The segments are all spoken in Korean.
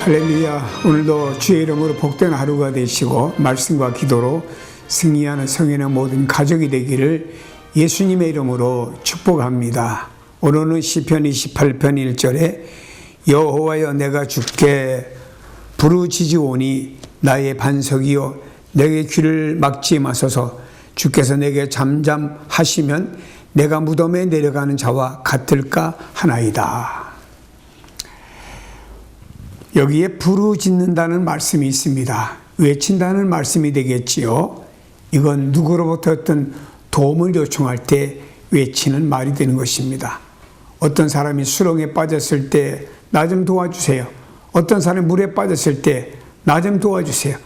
할렐루야. 오늘도 주의 이름으로 복된 하루가 되시고 말씀과 기도로 승리하는 성인의 모든 가족이 되기를 예수님의 이름으로 축복합니다. 오늘은 시편 28편 1절에 여호와여 내가 주께 부르짖으오니 나의 반석이요 내게 귀를 막지 마소서 주께서 내게 잠잠하시면 내가 무덤에 내려가는 자와 같을까 하나이다. 여기에 부르짖는다는 말씀이 있습니다. 외친다는 말씀이 되겠지요. 이건 누구로부터 어떤 도움을 요청할 때 외치는 말이 되는 것입니다. 어떤 사람이 수렁에 빠졌을 때 나 좀 도와주세요. 어떤 사람이 물에 빠졌을 때 나 좀 도와주세요.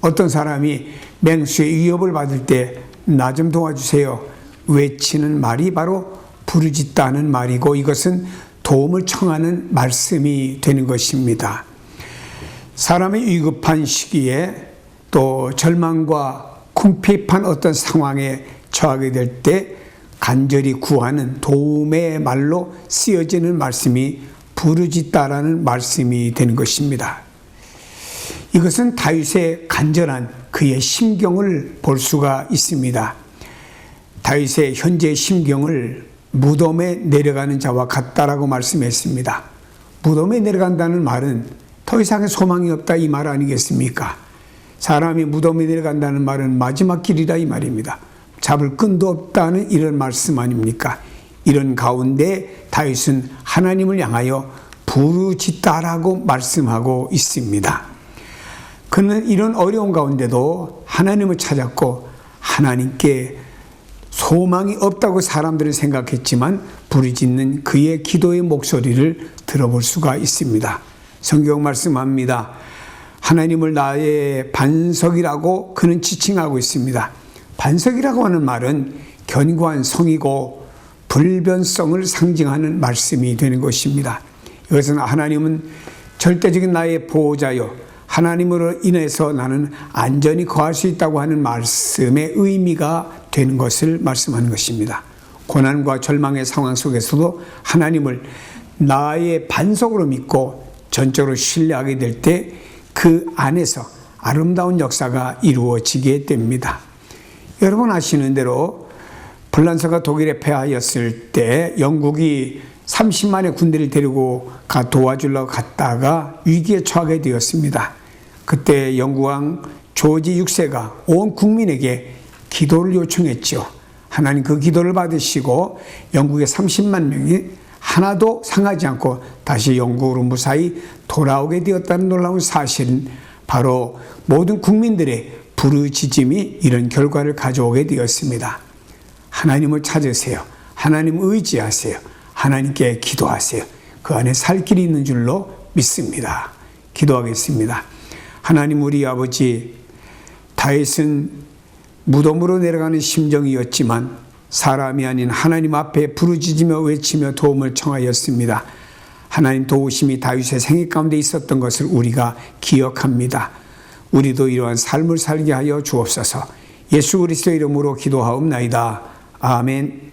어떤 사람이 맹수의 위협을 받을 때 나 좀 도와주세요. 외치는 말이 바로 부르짖다는 말이고 이것은 도움을 청하는 말씀이 되는 것입니다. 사람의 위급한 시기에 또 절망과 궁핍한 어떤 상황에 처하게 될 때 간절히 구하는 도움의 말로 쓰여지는 말씀이 부르짖다라는 말씀이 되는 것입니다. 이것은 다윗의 간절한 그의 심경을 볼 수가 있습니다. 다윗의 현재 심경을 무덤에 내려가는 자와 같다라고 말씀했습니다. 무덤에 내려간다는 말은 더 이상의 소망이 없다 이 말 아니겠습니까? 사람이 무덤에 내려간다는 말은 마지막 길이라 이 말입니다. 잡을 끈도 없다는 이런 말씀 아닙니까? 이런 가운데 다윗은 하나님을 향하여 부르짖다라고 말씀하고 있습니다. 그는 이런 어려운 가운데도 하나님을 찾았고 하나님께 소망이 없다고 사람들은 생각했지만 부르짖는 그의 기도의 목소리를 들어볼 수가 있습니다. 성경 말씀합니다. 하나님을 나의 반석이라고 그는 지칭하고 있습니다. 반석이라고 하는 말은 견고한 성이고 불변성을 상징하는 말씀이 되는 것입니다. 이것은 하나님은 절대적인 나의 보호자요. 하나님으로 인해서 나는 안전히 거할 수 있다고 하는 말씀의 의미가 되는 것을 말씀하는 것입니다. 고난과 절망의 상황 속에서도 하나님을 나의 반석으로 믿고 전적으로 신뢰하게 될 때 그 안에서 아름다운 역사가 이루어지게 됩니다. 여러분 아시는 대로 불란서가 독일에 패하였을 때 영국이 30만의 군대를 데리고 가 도와주려고 갔다가 위기에 처하게 되었습니다. 그때 영국왕 조지 6세가 온 국민에게 기도를 요청했죠. 하나님 그 기도를 받으시고 영국의 30만 명이 하나도 상하지 않고 다시 영국으로 무사히 돌아오게 되었다는 놀라운 사실은 바로 모든 국민들의 부르짖음이 이런 결과를 가져오게 되었습니다. 하나님을 찾으세요. 하나님 의지하세요. 하나님께 기도하세요. 그 안에 살 길이 있는 줄로 믿습니다. 기도하겠습니다. 하나님 우리 아버지 다윗은 무덤으로 내려가는 심정이었지만 사람이 아닌 하나님 앞에 부르짖으며 외치며 도움을 청하였습니다. 하나님 도우심이 다윗의 생애 가운데 있었던 것을 우리가 기억합니다. 우리도 이러한 삶을 살게 하여 주옵소서. 예수 그리스도 이름으로 기도하옵나이다. 아멘.